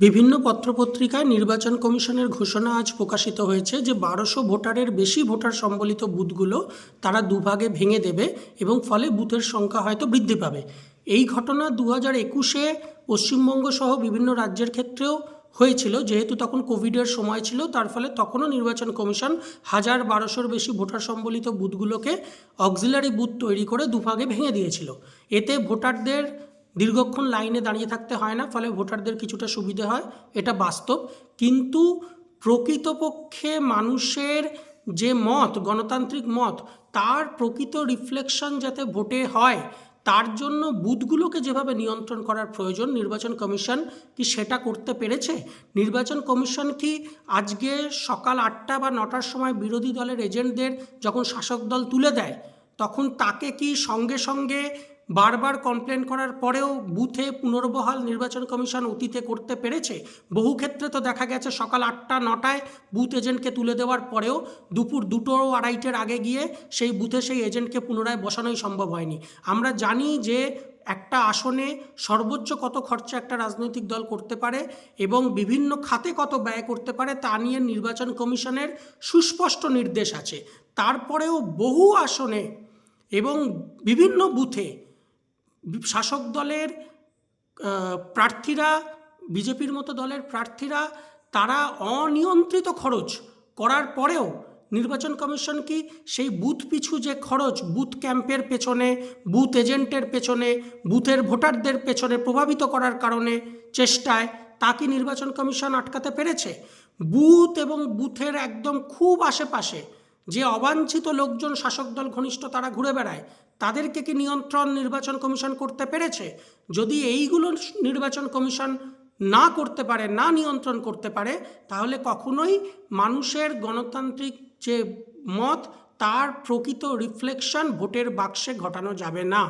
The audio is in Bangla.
বিভিন্ন পত্রপত্রিকায় নির্বাচন কমিশনের ঘোষণা আজ প্রকাশিত হয়েছে যে বারোশো ভোটারের বেশি ভোটার সম্বলিত বুথগুলো তারা দুভাগে ভেঙে দেবে এবং ফলে বুথের সংখ্যা হয়তো বৃদ্ধি পাবে। এই ঘটনা দু হাজার একুশে পশ্চিমবঙ্গ সহ বিভিন্ন রাজ্যের ক্ষেত্রেও হয়েছিল, যেহেতু তখন কোভিডের সময় ছিল, তার ফলে তখনও নির্বাচন কমিশন হাজার বারোশোর বেশি ভোটার সম্বলিত বুথগুলোকে অক্সিলারি বুথ তৈরি করে দুভাগে ভেঙে দিয়েছিল। এতে ভোটারদের দীর্ঘক্ষণ লাইনে দাঁড়িয়ে থাকতে হয় না, ফলে ভোটারদের কিছুটা সুবিধে হয়, এটা বাস্তব। কিন্তু প্রকৃতপক্ষে মানুষের যে মত, গণতান্ত্রিক মত, তার প্রকৃত রিফ্লেকশন যাতে ভোটে হয়, তার জন্য বুথগুলোকে যেভাবে নিয়ন্ত্রণ করার প্রয়োজন, নির্বাচন কমিশন কি সেটা করতে পেরেছে? নির্বাচন কমিশন কি আজকে সকাল আটটা বা নটার সময় বিরোধী দলের এজেন্টদের যখন শাসক দল তুলে দেয়, তখন তাকে কি সঙ্গে সঙ্গে বারবার কমপ্লেন করার পরেও বুথে পুনর্বহাল নির্বাচন কমিশন অতীতে করতে পেরেছে। বহু ক্ষেত্রে তো দেখা গেছে সকাল আটটা, নটায় বুথ এজেন্টকে তুলে দেওয়ার পরেও দুপুর দুটো আড়াইটের আগে গিয়ে সেই বুথে সেই এজেন্টকে পুনরায় বসানোই সম্ভব হয়নি। আমরা জানি যে একটা আসনে সর্বোচ্চ কত খরচা একটা রাজনৈতিক দল করতে পারে এবং বিভিন্ন খাতে কত ব্যয় করতে পারে তা নিয়ে নির্বাচন কমিশনের সুস্পষ্ট নির্দেশ আছে। তারপরেও বহু আসনে এবং বিভিন্ন বুথে শাসক দলের প্রার্থীরা, বিজেপির মতো দলের প্রার্থীরা, তারা অনিয়ন্ত্রিত খরচ করার পরেও নির্বাচন কমিশন কি সেই বুথ পিছু যে খরচ, বুথ ক্যাম্পের পেছনে, বুথ এজেন্টের পেছনে, বুথের ভোটারদের পেছনে প্রভাবিত করার কারণে চেষ্টায়, তা কি নির্বাচন কমিশন আটকাতে পেরেছে? বুথ এবং বুথের একদম খুব আশেপাশে যে অবাঞ্ছিত লোকজন শাসক দল ঘনিষ্ঠ তারা ঘুরে বেড়ায়, তাদেরকে কি নিয়ন্ত্রণ নির্বাচন কমিশন করতে পেরেছে? যদি এইগুলো নির্বাচন কমিশন না করতে পারে, না নিয়ন্ত্রণ করতে পারে, তাহলে কখনোই মানুষের গণতান্ত্রিক যে মত, তার প্রকৃত রিফ্লেকশন ভোটের বাক্সে ঘটানো যাবে না।